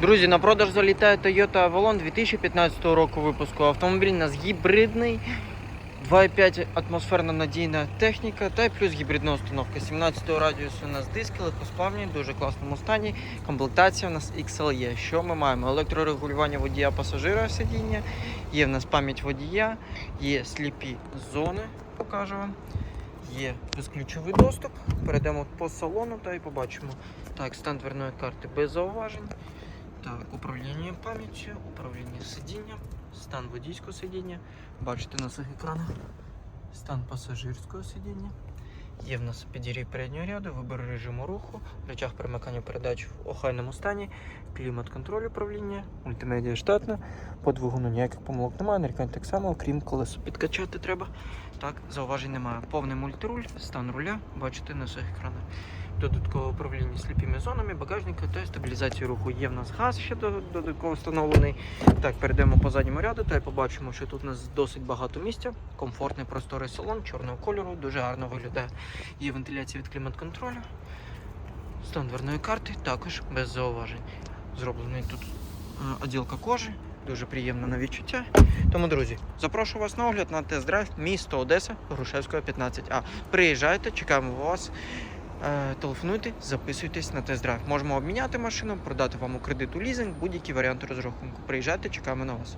Друзі, на продаж залітає Toyota Avalon 2015 року випуску. Автомобіль у нас гібридний, 2,5 атмосферна надійна техніка та плюс гібридна установка. 17 радіусу у нас диски, легкосплавні, в дуже класному стані. Комплектація у нас XLE. Що ми маємо? Електрорегулювання водія пасажира сидіння, є в нас пам'ять водія, є сліпі зони, покажу вам. Є безключовий доступ. Перейдемо по салону та й побачимо. Так, стан дверної карти без зауважень. Так, управління пам'яттю, управління сидінням, стан водійського сидіння. Бачите на цих екранах. Стан пасажирського сидіння. Є в нас підігрів переднього ряду, вибір режиму руху, речах перемикання передач в охайному стані, клімат-контроль управління, мультимедіа штатна, по двигуну ніяких помилок немає, нарікань так само, окрім колесо підкачати треба. Так, зауважень немає. Повний мультируль, стан руля, бачите на цих екранах. Додаткове управління сліпими зонами, багажника та стабілізацію руху. Є в нас газ ще додатково встановлений. Так, перейдемо по задньому ряду та й побачимо, що тут у нас досить багато місця. Комфортний просторий салон чорного кольору, дуже гарно виглядає. Є вентиляція від клімат-контролю. Стан карти також без зауважень. Зроблений тут е, оділка кожи, дуже приємно на відчуття. Тому, друзі, запрошую вас на огляд на тест-драйв місто Одеса, Грушевського 15А. Приїжджайте, чекаємо вас. Е, Телефонуйте, записуйтесь на тест-драйв. Можемо обміняти машину, продати вам у кредиту лізинг, будь-які варіанти розрахунку. Приїжджайте, чекаємо на вас.